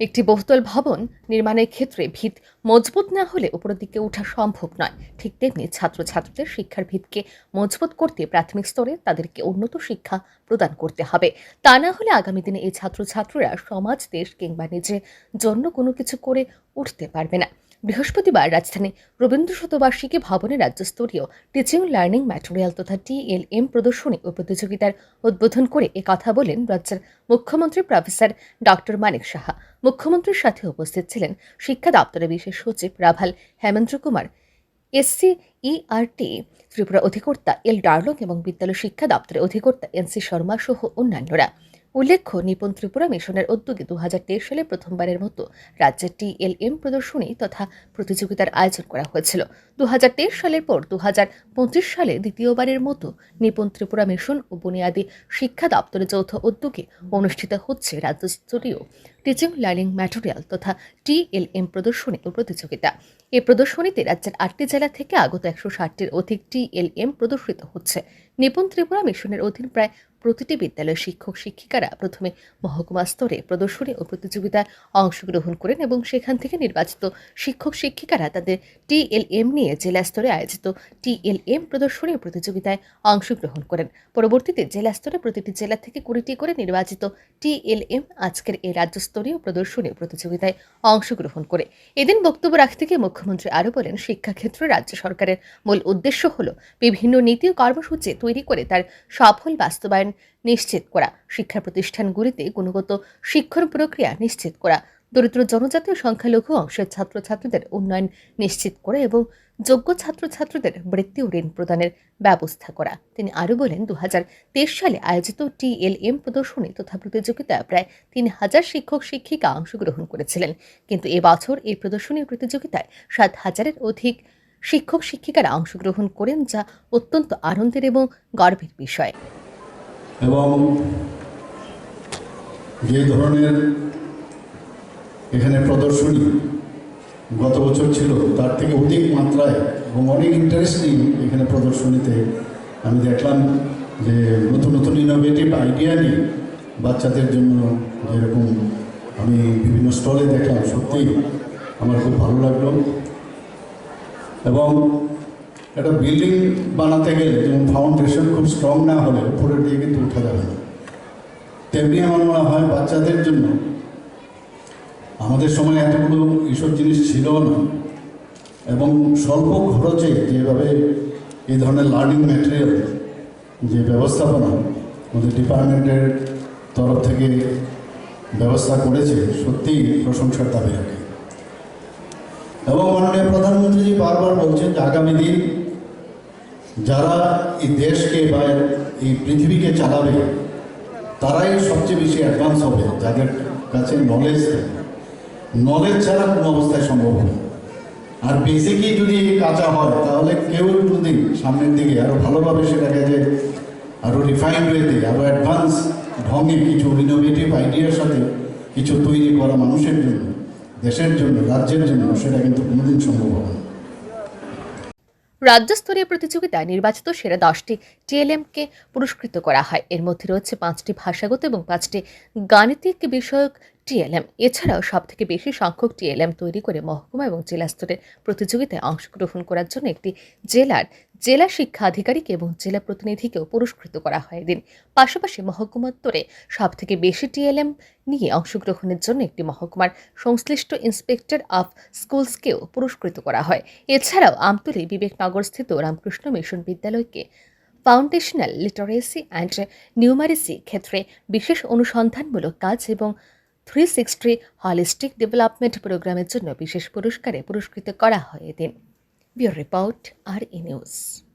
একটি বহুতল ভবন নির্মাণের ক্ষেত্রে ভিত মজবুত না হলে উপরের দিকে ওঠা সম্ভব নয়। ঠিক তেমনি ছাত্রছাত্রীদের শিক্ষার ভিতকে মজবুত করতে প্রাথমিক স্তরে তাদেরকে উন্নত শিক্ষা প্রদান করতে হবে। তা না হলে আগামী দিনে এই ছাত্রছাত্রীরা সমাজ, দেশ কিংবা নিজের জন্য কোনো কিছু করে উঠতে পারবে না। বৃহস্পতিবার রাজধানী রবীন্দ্র শতবার্ষিকী ভবনে রাজ্যস্তরীয় টিচিং লার্নিং ম্যাটেরিয়াল তথা টিএলএম প্রদর্শনী ও প্রতিযোগিতার উদ্বোধন করে কথা বলেন রাজ্যের মুখ্যমন্ত্রী প্রফেসর ডক্টর মানিক সাহা। মুখ্যমন্ত্রীর সাথে উপস্থিত ছিলেন শিক্ষা দপ্তরের বিশেষ সচিব রাভাল হেমেন্দ্র কুমার। এসসি ইআরটি ত্রিপুরা অধিকর্তা এল ডার্লং এবং বিদ্যালয় শিক্ষা দপ্তরের অধিকর্তা এনসি শর্মা সহ অন্যান্যরা। উল্লেখ্য নিপন ত্রিপুরা মিশনের উদ্যোগে দু সালে প্রথমবারের মতো রাজ্যের টিএলএম প্রদর্শনী তথা প্রতিযোগিতার আয়োজন করা হয়েছিল। দু হাজার তেইশ সালের পর দু হাজার পঁচিশ সালে দ্বিতীয়বারের মতো নিপন ত্রিপুরা মিশন ও বুনিয়াদী শিক্ষা দপ্তরের যৌথ উদ্যোগে অনুষ্ঠিত হচ্ছে রাজ্যস্তরীয় টিচিং, লার্নিং ম্যাটেরিয়াল তথা টিএলএম প্রদর্শনী ও প্রতিযোগিতা। এই প্রদর্শনীতে রাজ্যের আটটি জেলা থেকে আগত একশো ষাটটির অধিক টিএলএম প্রদর্শিত হচ্ছে। নিপুণ ত্রিপুরা মিশনের অধীন প্রায় প্রতিটি বিদ্যালয়ের শিক্ষক, শিক্ষিকারা প্রথমে মহকুমা স্তরে প্রদর্শনী ও প্রতিযোগিতায় অংশগ্রহণ করেন এবং সেখান থেকে নির্বাচিত শিক্ষক, শিক্ষিকারা তাদের টিএলএম নিয়ে জেলা স্তরে আয়োজিত টিএলএম প্রদর্শনী ও প্রতিযোগিতায় অংশগ্রহণ করেন। পরবর্তীতে জেলা স্তরে প্রতিটি জেলা থেকে কুড়িটি করে নির্বাচিত টিএলএম আজকের এই রাজ্যস্তরীয় প্রদর্শনী প্রতিযোগিতায় অংশগ্রহণ করে। এদিন বক্তব্য রাখতে গিয়ে মুখ্যমন্ত্রী আরও বলেন, শিক্ষাক্ষেত্রে রাজ্য সরকারের মূল উদ্দেশ্য হল বিভিন্ন নীতি ও কর্মসূচি তৈরি করে তার সফল বাস্তবায়ন নিশ্চিত করা, শিক্ষা প্রতিষ্ঠানগুলিতে গুণগত শিক্ষণ প্রক্রিয়া নিশ্চিত করা, দরিদ্র জনজাতীয় সংখ্যালঘু অংশের ছাত্রছাত্রীদের উন্নয়ন নিশ্চিত করা এবং যোগ্য ছাত্রছাত্রীদের বৃত্তি ও ঋণ প্রদানের ব্যবস্থা করা। তিনি আরও বলেন দু সালে আয়োজিত টিএলএম প্রদর্শনী তথা প্রতিযোগিতায় প্রায় তিন হাজার শিক্ষক শিক্ষিকা অংশগ্রহণ করেছিলেন। কিন্তু এবছর এই প্রদর্শনী প্রতিযোগিতায় সাত হাজারের অধিক শিক্ষক শিক্ষিকারা অংশগ্রহণ করেন, যা অত্যন্ত আনন্দের এবং গর্বের বিষয়। এবং যে ধরনের এখানে প্রদর্শনী গত বছর ছিল। তার থেকে অধিক মাত্রায় এবং অনেক ইন্টারেস্টিং এখানে প্রদর্শনীতে আমি দেখলাম যে নতুন নতুন ইনোভেটিভ আইডিয়া নিয়ে বাচ্চাদের জন্য যেরকম আমি বিভিন্ন স্টলে দেখলাম, সত্যিই আমার খুব ভালো লাগল। এবং একটা বিল্ডিং বানাতে গেলে যেমন ফাউন্ডেশন খুব স্ট্রং না হলে উপরের দিকে কিন্তু উঠা যাবে তেমনি আমার মনে হয় বাচ্চাদের জন্য আমাদের সময় এতগুলো এইসব জিনিস ছিল না। এবং স্বল্প খরচে যেভাবে এই ধরনের লার্নিং ম্যাটেরিয়াল যে ব্যবস্থাপনা আমাদের ডিপার্টমেন্টের তরফ থেকে ব্যবস্থা করেছে, সত্যিই প্রশংসার দাবি রাখে। এবং মাননীয় প্রধানমন্ত্রীজি বারবার বলছেন যে আগামী দিন যারা এই দেশকে বা এই পৃথিবীকে চালাবে, তারাই সবচেয়ে বেশি অ্যাডভান্স হবে, যাদের কাছে নলেজ নলেজ ছাড়া কোনো অবস্থায় সম্ভব না। আর বেসিকই যদি কাঁচা হয়, তাহলে কেউ একটু দিন, সামনের দিকে আরও ভালোভাবে সেটাকে যে আরও রিফাইন্ড ওয়েতে আরও অ্যাডভান্স ঢঙে কিছু ইনোভেটিভ আইডিয়ার সাথে কিছু তৈরি করা মানুষের জন্য, দেশের জন্য, রাজ্যের জন্য, সেটা কিন্তু কোনোদিন সম্ভব হবে রাজ্যস্তরীয় প্রতিযোগিতায় নির্বাচিত সেরা দশটি টিএলএমকে পুরস্কৃত করা হয়। এর মধ্যে রয়েছে পাঁচটি ভাষাগত এবং পাঁচটি গাণিতিক বিষয়ক টিএলএম এছাড়াও সবথেকে বেশি সংখ্যক টিএলএম তৈরি করে মহকুমা এবং জেলা স্তরের প্রতিযোগিতায় অংশগ্রহণ করার জন্য একটি জেলার জেলা শিক্ষা আধিকারিক এবং জেলা প্রতিনিধিকেও পুরস্কৃত করা হয় এদিন। পাশাপাশি মহকুমাত্তরে সব থেকে বেশি টিএলএম নিয়ে অংশগ্রহণের জন্য একটি মহকুমার সংশ্লিষ্ট ইন্সপেক্টর অফ স্কুলসকেও পুরস্কৃত করা হয়। এছাড়াও আমতলী বিবেকনগরস্থিত রামকৃষ্ণ মিশন বিদ্যালয়কে ফাউন্ডেশনাল লিটারেসি অ্যান্ড নিউমারেসি ক্ষেত্রে বিশেষ অনুসন্ধানমূলক কাজ এবং থ্রি সিক্সটি হলিস্টিক ডেভেলপমেন্ট প্রোগ্রামের জন্য বিশেষ পুরস্কারে পুরস্কৃত করা হয় এদিন। We Report, RE News.